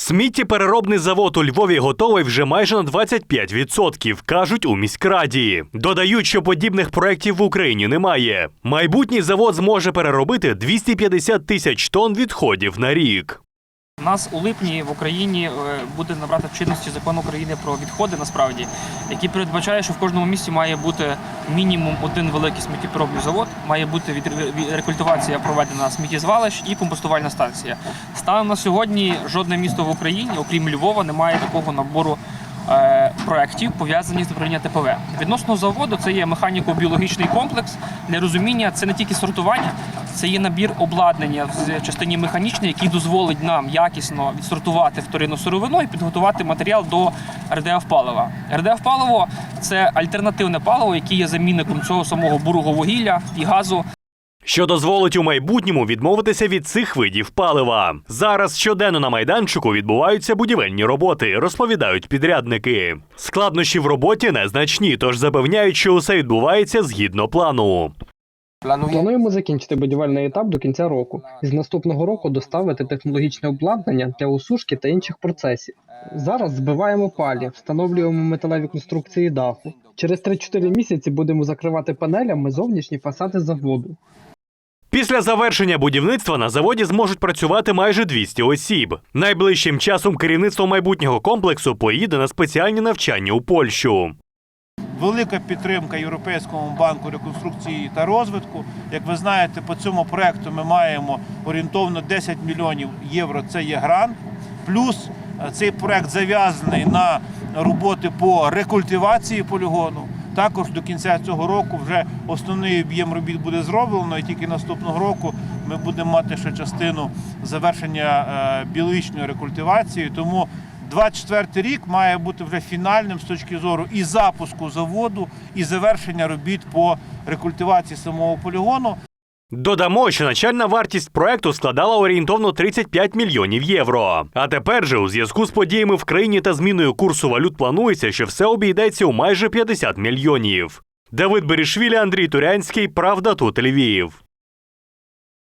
Сміттєпереробний завод у Львові готовий вже майже на 25%, кажуть у міськраді. Додають, що подібних проєктів в Україні немає. Майбутній завод зможе переробити 250 тисяч тонн відходів на рік. У нас у липні в Україні е, буде набрати чинності закон України про відходи, насправді, який передбачає, що в кожному місті має бути мінімум один великий сміттєпереробний завод, має бути рекультивація проведена сміттєзвалищ і компостувальна станція. Станом на сьогодні жодне місто в Україні, окрім Львова, не має такого набору. Е, Проєктів пов'язаних з управління ТПВ відносно заводу, це є механіко-біологічний комплекс. Для розуміння це не тільки сортування, це є набір обладнання в частині механічної, який дозволить нам якісно відсортувати вторинну сировину і підготувати матеріал до РДФ палива. РДФ паливо це альтернативне паливо, яке є замінником цього самого бурого вугілля і газу. Що дозволить у майбутньому відмовитися від цих видів палива. Зараз щоденно на майданчику відбуваються будівельні роботи, розповідають підрядники. Складнощі в роботі незначні, тож запевняють, що усе відбувається згідно плану. Плануємо закінчити будівельний етап до кінця року і з наступного року доставити технологічне обладнання для усушки та інших процесів. Зараз збиваємо палі, встановлюємо металеві конструкції даху. Через 3-4 місяці будемо закривати панелями зовнішні фасади заводу. Після завершення будівництва на заводі зможуть працювати майже 200 осіб. Найближчим часом керівництво майбутнього комплексу поїде на спеціальні навчання у Польщу. Велика підтримка Європейському банку реконструкції та розвитку. Як ви знаєте, по цьому проекту ми маємо орієнтовно 10 мільйонів євро. Це є грант. Плюс е, цей проект зав'язаний на роботи по рекультивації полігону. Також до кінця цього року вже основний об'єм робіт буде зроблено, і тільки наступного року ми будемо мати ще частину завершення е, біологічної рекультивації. Тому 24 рік має бути вже фінальним з точки зору і запуску заводу, і завершення робіт по рекультивації самого полігону. Додамо, що начальна вартість проекту складала орієнтовно 35 мільйонів євро. А тепер же у зв'язку з подіями в країні та зміною курсу валют планується, що все обійдеться у майже 50 мільйонів. Давид Берішвілі, Андрій Турянський. Правда тут Львів.